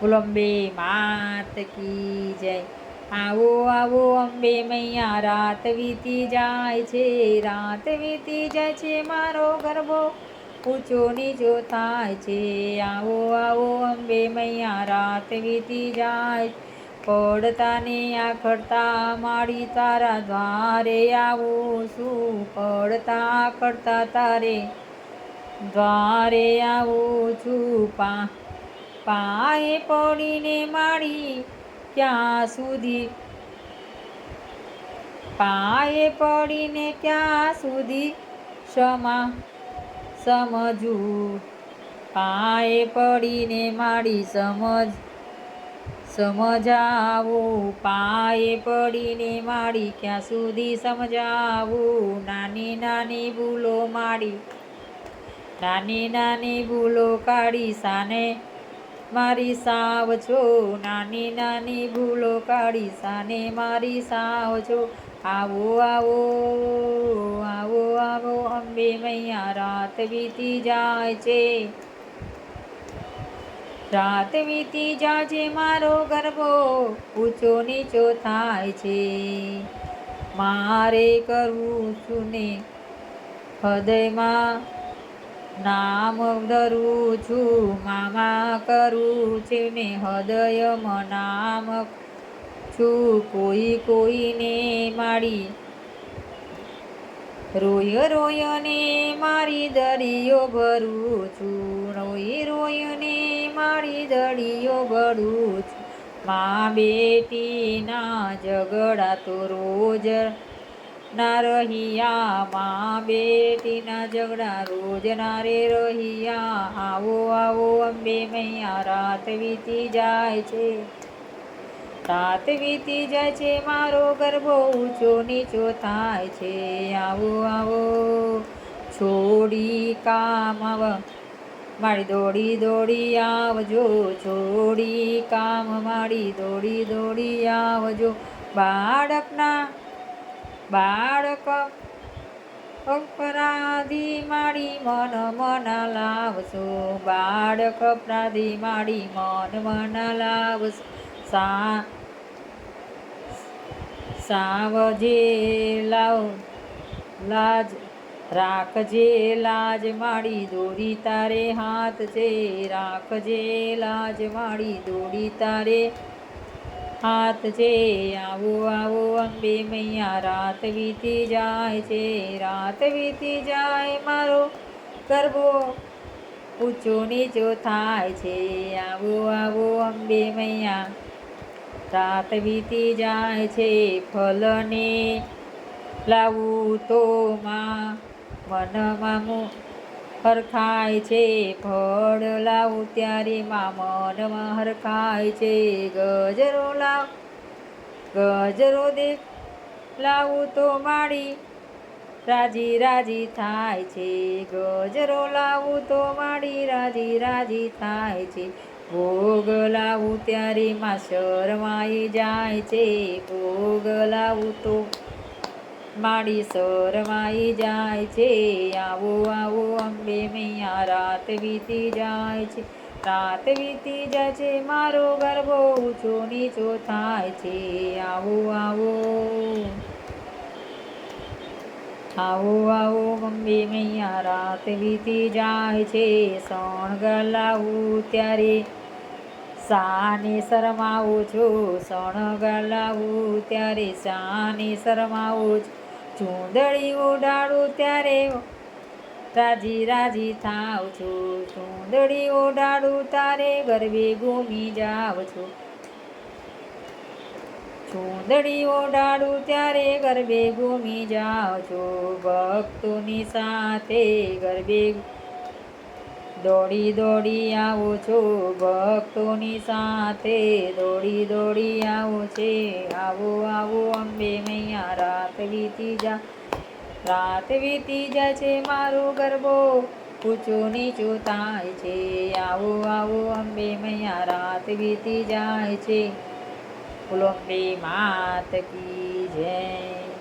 ગુલંબે માત કી જય. આવો આવો, અંબે મૈયા, રાત વીતી જાય છે, રાત વીતી જાય છે મારો ગરબો. ઊંચો નીચો થાય છે, આવો આવો, અંબે મૈયા, રાત વીતી જાય. પડતા ને આખડતા માડી તારા દ્વારે આવું છું, પડતા આખડતા તારે દ્વારે આવું છું. પા પાએ પડીને માળી ક્યાં સુધી. પાએ પડીને ક્યાં સુધી ક્ષમા સમજું. પાએ પડીને મારી સમજ સમજાવું. પાએ પડીને મારી ક્યાં સુધી સમજાવું? નાની નાની ભૂલો મારી. નાની નાની ભૂલો કાઢી સાને મારી સાવ છો, નાની નાની ભૂલો કાઢી સાને મારી સાવ છો. આવો આવો આવો આવો, અંબે મૈયા, રાત વીતી જાય છે. રાત વીતી જાજે મારો ગરબો ઊંચો નીચો થાય છે. મારે કરવું છું ને હૃદયમાં નામ ધરું છું, મામા કરું છે ને હૃદયમાં નામ છું કોઈ કોઈને મારી, રોય રોયને મારી દરિયો ભરું છું, રોય રોયને મારી દરિયો ભરું છું. મા બેટીના ઝઘડા તો રોજ ના રહિયા માં બેટીના ઝઘડા રોજ ના રે રહિયા. આવો આવો, અંબે મૈયા, રાત વીતી જાય છે. રાત વીતી જાય છે, મારો ગરબો ઊંચો નીચો થાય છે. આવો આવો, છોડી કામ મારી દોડી દોડી આવજો. છોડી કામ, મારી દોડી દોડી આવજો. બાળકના બાળક, અપરાધી માડી મન મન લાવશો. બાળક, અપરાધી માડી મન મન લાવશો. સા સાવજે લાવ, લાજ રાખજે, લાજ માડી દોડી તારે હાથ છે રાખજે, લાજ માડી દોડી તારે હાથ છે આવો આવો અંબે મૈયા રાત વીતી જાય છે રાત વીતી જાય મારો ગરબો ઊંચો નીચો થાય છે આવો આવો અંબે મૈયા રાત વીતી જાય છે ફલને લાવું તો માં મનમાં હરખાય છે, ફળ લાવું ત્યારે માં મનમાં હરખાય છે. ગજરો લાવ, ગજરો દે, લાવું તો માડી રાજી રાજી થાય છે. ગજરો લાવું તો માડી રાજી રાજી થાય છે. ભોગ લાવું ત્યારે માં શરમાઈ જાય છે. ભોગ લાવું તો માડી શરમાઈ જાય છે. આવો આવો, અંબે મૈયા રાત વીતી જાય છે. રાત વીતી જાય છે મારો ગરબો ઊંચો નીચો થાય છે. આવો આવો. આવો આવો, અંબે મૈયા રાત વીતી જાય છે. સોણ ગલાવું ત્યારે સાને શરમાવું છું. સોણ ગલાવું ત્યારે સાને શરમાવું છું. ચૂંદડી ઉડાડું ત્યારે રાજી રાજી થાવ છું ચૂંદડી ઉડાડું તારે ગરબે ઘૂમી જાવ છું. ચૂંદડી ઓડાડું ત્યારે ગરબે ઘૂમી જાઓ છો, ભક્તોની સાથે ગરબે દોડી દોડી આવો છો, ભક્તોની સાથે દોડી દોડી આવો છે. આવો આવો, અંબે મૈયા, રાત વીતી જા, રાત વીતી જાય છે મારો ગરબો. ઊંચું નીચું થાય છે. આવો આવો, અંબે મૈયા, રાત વીતી જાય છે. ફૂલોંબી માત કી જય.